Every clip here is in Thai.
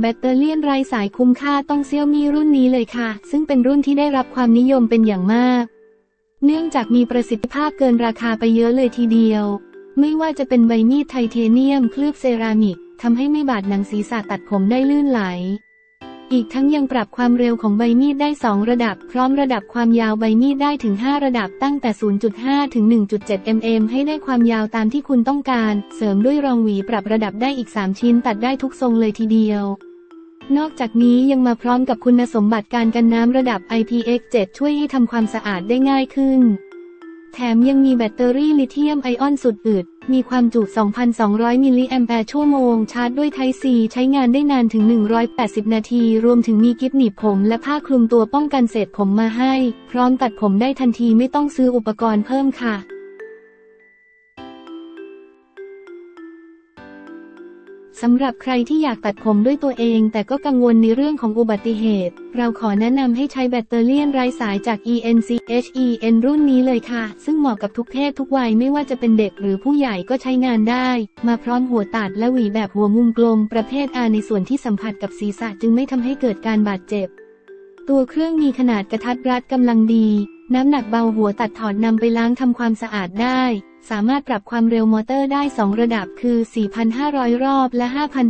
แบตเตอรี่ยนไร้สายคุ้มค่าต้องเซี่ยวมี่รุ่นนี้เลยค่ะ ซึ่งเป็นรุ่นที่ได้รับความนิยมเป็นอย่างมาก เนื่องจากมีประสิทธิภาพเกินราคาไปเยอะเลยทีเดียว ไม่ว่าจะเป็นใบมีดไทเทเนียม เคลือบเซรามิกทำให้ไม่บาดหนังศีรษะตัดผมได้ลื่นไหล อีกทั้งยังปรับความเร็วของใบมีดได้ 2 ระดับ พร้อมระดับความยาวใบมีดได้ถึง 5 ระดับตั้งแต่ 0.5 ถึง 1.7 mm ให้ได้ความยาวตามที่คุณต้องการ เสริมด้วยรองหวีปรับระดับได้อีก 3 ชิ้นตัดได้ทุกทรงเลยทีเดียวนอกจากนี้ยังมาพร้อมกับคุณสมบัติการกันน้ำระดับ IPX7 ช่วยให้ทำความสะอาดได้ง่ายขึ้น แถมยังมีแบตเตอรี่ลิเธียมไอออนสุดอึด มีความจุ 2,200 มิลลิแอมแปร์ชั่วโมง ชาร์จด้วยไทซีใช้งานได้นานถึง 180 นาที รวมถึงมีกิฟหนีบผมและผ้าคลุมตัวป้องกันเศษผมมาให้ พร้อมตัดผมได้ทันทีไม่ต้องซื้ออุปกรณ์เพิ่มค่ะ สำหรับใครที่อยากตัดผมด้วยตัวเอง แต่ก็กังวลในเรื่องของอุบัติเหตุ เราขอแนะนำให้ใช้แบตเตอรี่ไร้สายจาก ENCHEN รุ่นนี้เลยค่ะ ซึ่งเหมาะกับทุกเพศทุกวัยไม่ว่าจะเป็นเด็กหรือผู้ใหญ่ก็ใช้งานได้ มาพร้อมหัวตัดและหวีแบบหัวมุมกลม ประเภท R ในส่วนที่สัมผัสกับศีรษะจึงไม่ทำให้เกิดการบาดเจ็บ ตัวเครื่องมีขนาดกระทัดรัดกำลังดี น้ำหนักเบาหัวตัดถอดนำไปล้างทำความสะอาดได้ สามารถปรับความเร็วมอเตอร์ได้ 2 ระดับคือ 4,500 รอบและ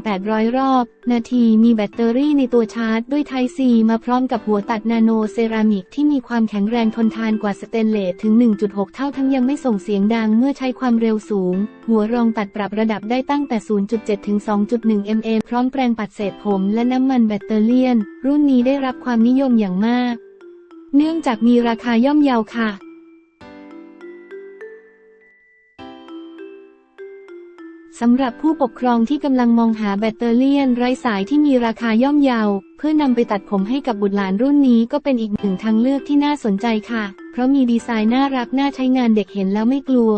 5,800 รอบ นาทีมีแบตเตอรี่ในตัวชาร์จด้วยไทซีมาพร้อมกับหัวตัดนาโนเซรามิกที่มีความแข็งแรงทนทานกว่าสเตนเลสถึง 1.6 เท่าทั้งยังไม่ส่งเสียงดังเมื่อใช้ความเร็วสูง หัวรองตัดปรับระดับได้ตั้งแต่ 0.7 ถึง 2.1 mm พร้อมแปรงปัดเศษผมและน้ำมันแบตเตอรี่รุ่นนี้ได้รับความนิยมอย่างมาก เนื่องจากมีราคาย่อมเยาค่ะสำหรับผู้ปกครองที่กำลังมองหาแบตเตอรี่ไร้สายที่มีราคาย่อมเยา เพื่อนำไปตัดผมให้กับบุตรหลานรุ่นนี้ก็เป็นอีกหนึ่งทางเลือกที่น่าสนใจค่ะ เพราะมีดีไซน์น่ารักน่าใช้งานเด็กเห็นแล้วไม่กลัว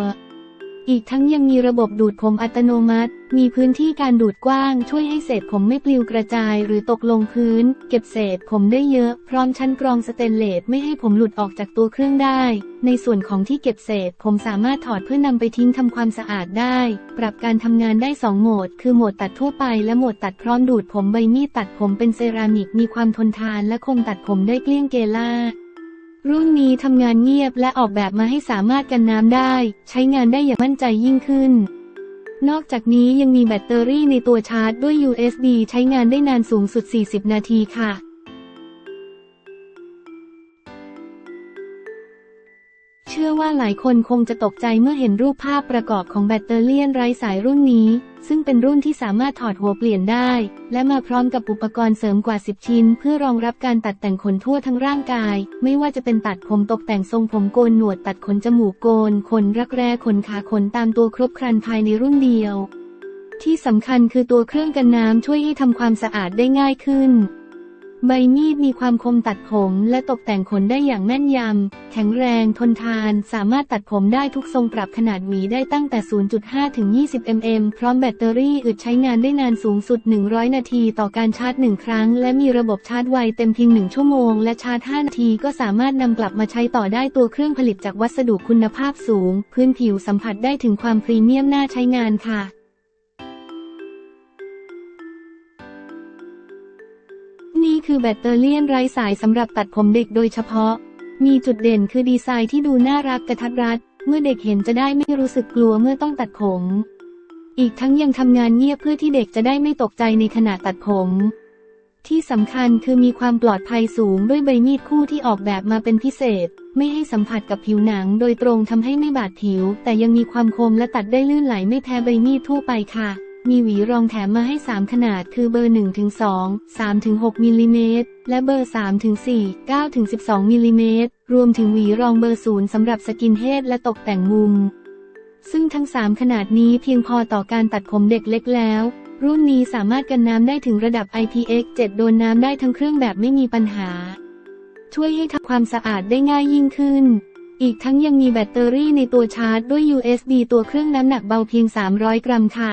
อีกทั้งยังมีระบบดูดผมอัตโนมัติ มีพื้นที่การดูดกว้าง ช่วยให้เศษผมไม่ปลิวกระจายหรือตกลงพื้น เก็บเศษผมได้เยอะ พร้อมชั้นกรองสเตนเลสไม่ให้ผมหลุดออกจากตัวเครื่องได้ ในส่วนของที่เก็บเศษ ผมสามารถถอดเพื่อนำไปทิ้งทำความสะอาดได้ ปรับการทำงานได้ 2 โหมด คือโหมดตัดทั่วไปและโหมดตัดพร้อมดูดผมใบมีดตัดผมเป็นเซรามิกมีความทนทานและคมตัดผมได้เกลี้ยงเกล่า รุ่นนี้ทำงานเงียบและออกแบบมาให้สามารถกันน้ำได้ ใช้งานได้อย่างมั่นใจยิ่งขึ้น นอกจากนี้ยังมีแบตเตอรี่ในตัวชาร์จด้วย USB ใช้งานได้นานสูงสุด 40 นาทีค่ะ ชื่อว่าหลายคนคงจะตกใจเมื่อเห็นรูปภาพประกอบของแบตเตอรี่ไร้สายรุ่นนี้ ซึ่งเป็นรุ่นที่สามารถถอดหัวเปลี่ยนได้ และมาพร้อมกับอุปกรณ์เสริมกว่า 10 ชิ้น เพื่อรองรับการตัดแต่งขนทั่วทั้งร่างกาย ไม่ว่าจะเป็นตัดผมตกแต่งทรงผมโกนหนวดตัดขนจมูกโกน ขนรักแร้ขนขาขนตามตัวครบครันภายในรุ่นเดียว ที่สำคัญคือตัวเครื่องกันน้ำช่วยให้ทำความสะอาดได้ง่ายขึ้น ใบมีดมีความคมตัดผมและตกแต่งขนได้อย่างแม่นยำ แข็งแรงทนทาน สามารถตัดผมได้ทุกทรงปรับขนาดหวีได้ตั้งแต่ 0.5 ถึง 20 mm พร้อมแบตเตอรี่อึดใช้งานได้นานสูงสุด 100 นาทีต่อการชาร์จ 1 ครั้ง และมีระบบชาร์จไวเต็มเพียง 1 ชั่วโมง และชาร์จ 5 นาทีก็สามารถนำกลับมาใช้ต่อได้ตัวเครื่องผลิตจากวัสดุคุณภาพสูง พื้นผิวสัมผัสได้ถึงความพรีเมียมน่าใช้งานค่ะ คือแบตเตอรี่ยนไร้สายสำหรับตัดผมเด็กโดยเฉพาะ มีจุดเด่นคือดีไซน์ที่ดูน่ารักกระทัดรัด เมื่อเด็กเห็นจะได้ไม่รู้สึกกลัวเมื่อต้องตัดผม อีกทั้งยังทำงานเงียบเพื่อที่เด็กจะได้ไม่ตกใจในขณะตัดผม ที่สำคัญคือมีความปลอดภัยสูงด้วยใบมีดคู่ที่ออกแบบมาเป็นพิเศษ ไม่ให้สัมผัสกับผิวหนังโดยตรงทำให้ไม่บาดผิว แต่ยังมีความคมและตัดได้ลื่นไหลไม่แพ้ใบมีดทั่วไปค่ะ มีหวีรองแถมมาให้ 3 ขนาดคือเบอร์ 1 ถึง 2 3 ถึง 6 มิลลิเมตร และเบอร์ 3 ถึง 4 9 ถึง 12 มิลลิเมตร รวมถึงหวีรองเบอร์ 0 สำหรับสกินเฮดและตกแต่งมุม ซึ่งทั้ง 3 ขนาดนี้เพียงพอต่อการตัดผมเด็กเล็กแล้ว รุ่นนี้สามารถกันน้ำได้ถึงระดับ IPX7 โดนน้ำได้ทั้งเครื่องแบบไม่มีปัญหา ช่วยให้ทำความสะอาดได้ง่ายยิ่งขึ้นอีกทั้งยังมีแบตเตอรี่ในตัวชาร์จด้วย USB ตัวเครื่องน้ำหนักเบาเพียง 300 กรัมค่ะ